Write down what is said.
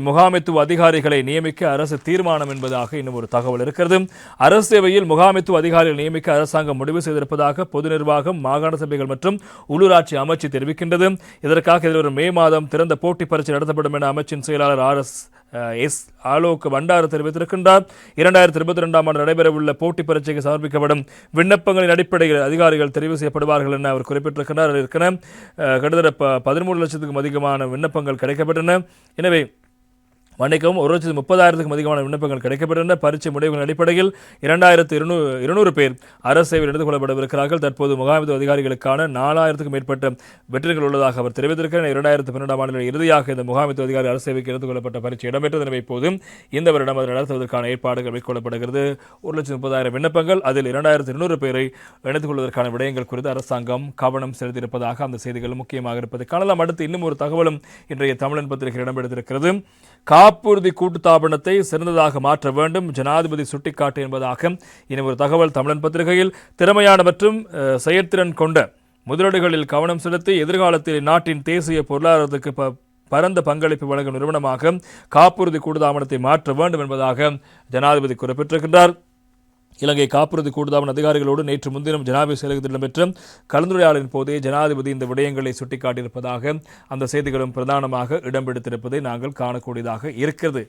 முகாமைத்துவ அதிகாரிகளை நியமிக்க அரசு தீர்மானம் என்பதாக இன்னும் ஒரு தகவல் இருக்கிறது. அரசு சேவையில் முகாமைத்துவ அதிகாரிகள் நியமிக்க அரசாங்கம் முடிவு செய்திருப்பதாக பொது நிர்வாகம் மாகாண சபைகள் மற்றும் உள்ளூராட்சி அமைச்சு தெரிவிக்கின்றது. இதற்காக எதிர்வரும் மே மாதம் திறந்த போட்டி பரீட்சை நடத்தப்படும் என அமைச்சின் செயலாளர் R S S Alok Bandara தெரிவித்திருக்கின்றார். இரண்டாயிரத்தி இருபத்தி ரெண்டாம் ஆண்டு நடைபெறவுள்ள போட்டி பரீட்சைக்கு சமர்ப்பிக்கப்படும் விண்ணப்பங்களின் அடிப்படையில் அதிகாரிகள் தெரிவு செய்யப்படுவார்கள் என அவர் குறிப்பிட்டிருக்கிறார் அதில் இருக்கிற கிட்டத்தட்ட ப- பதிமூணு லட்சத்துக்கும் அதிகமான விண்ணப்பங்கள் கிடைக்கப்பட்டன. எனவே மன்னிக்கவும் ஒரு லட்சத்து முப்பதாயிரத்துக்கும் அதிகமான விண்ணப்பங்கள் கிடைக்கப்பெற்றன பரீட்சை முடிவுகளின் அடிப்படையில் இரண்டாயிரத்து இருநூறு இருநூறு பேர் அரசு சேவையில் எடுத்துக் கொள்ளப்படவிருக்கிறார்கள் தற்போது முகாமித்துவ அதிகாரிகளுக்கான நாலாயிரத்துக்கும் மேற்பட்ட வெற்றிகள் உள்ளதாக அவர் தெரிவித்திருக்கிறார். இரண்டாயிரத்து பன்னெண்டாம் ஆண்டில் இறுதியாக இந்த முகாமித்துவ அதிகாரி அரசு சேவைக்கு எடுத்துக் கொள்ளப்பட்ட பரீட்சை இடம்பெற்றது. எனவே போது இந்த வருடம் அதை நடத்துவதற்கான ஏற்பாடுகள் மேற்கொள்ளப்படுகிறது. ஒரு லட்சத்து முப்பதாயிரம் விண்ணப்பங்கள் அதில் இரண்டாயிரத்து இருநூறு பேரை இணைத்துக் கொள்வதற்கான விடயங்கள் குறித்து அரசாங்கம் கவனம் செலுத்தியிருப்பதாக அந்த செய்திகள் முக்கியமாக இருப்பது காணலாம். அடுத்து இன்னும் ஒரு தகவலும் இன்றைய தமிழன் பத்திரிகை இடம்பெடுத்திருக்கிறது காப்புறுதி கூட்டுத்தாபனத்தை சிறந்ததாக மாற்ற வேண்டும். ஜனாதிபதி சுட்டிக்காட்டு என்பதாக இனி ஒரு தகவல் தமிழன் பத்திரிகையில். திறமையான மற்றும் செயற்திறன் கொண்ட முதலீடுகளில் கவனம் செலுத்தி எதிர்காலத்தில் நாட்டின் தேசிய பொருளாதாரத்துக்கு ப பரந்த பங்களிப்பு வழங்கும் நிறுவனமாக காப்புறுதி கூட்டுத்தாபனத்தை மாற்ற வேண்டும் என்பதாக ஜனாதிபதி குறிப்பிட்டிருக்கின்றார். இலங்கை காப்புறுதி கூடுதாமன் அதிகாரிகளோடு நேற்று முன்தினம் ஜனாதிபதி செயலகத்தில் இடம்பெற்ற கலந்துரையாடலின் போதே ஜனாதிபதி இந்த விடயங்களை சுட்டிக்காட்டியிருப்பதாக அந்த செய்திகளும் பிரதானமாக இடம்பெடுத்திருப்பதை நாங்கள் காணக்கூடியதாக இருக்கிறது.